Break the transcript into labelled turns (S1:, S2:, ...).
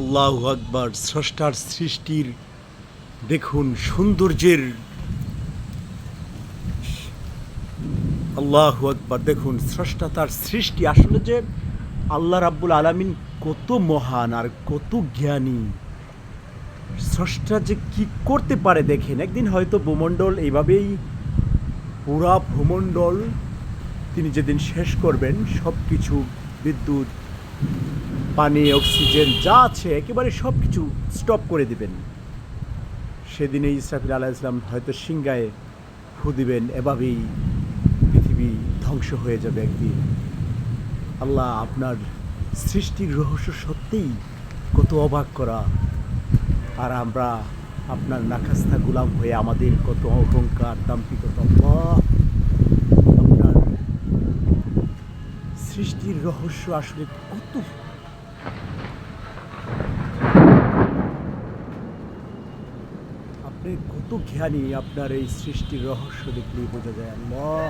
S1: আল্লাহ আকবার, স্রষ্টার সৃষ্টির, দেখুন সৌন্দর্যের। আল্লাহ আকবার, দেখুন স্রষ্টা তার সৃষ্টি। আসলে যে আল্লাহ রাব্বুল আলামিন কত মহান আর কত জ্ঞানী। স্রষ্টা যে কি করতে পারে দেখেন, একদিন হয়তো ভূমণ্ডল এইভাবেই, পুরা ভূমণ্ডল তিনি যেদিন শেষ করবেন সব কিছু বিদ্যুৎ পানি, অক্সিজেন, যা আছে, একেবারে সব কিছু স্টপ করে দিবেন। সেদিনে ইসরাফিল আলাহ ইসলাম হয়তো সিংগায় ফু দিবেন, এভাবেই পৃথিবী ধ্বংস হয়ে যাবে একদিন। আল্লাহ আপনার সৃষ্টির রহস্য সত্যিই কত অবাক করা। আর আমরা আপনার নাখাস্তা গুলাম হয়ে আমাদের কত অহংকার দাম্পিকতা আপনার সৃষ্টির রহস্য আসলে কত কত জ্ঞানী আপনার এই সৃষ্টির রহস্য দেখলেই বোঝা যায়। আল্লাহ!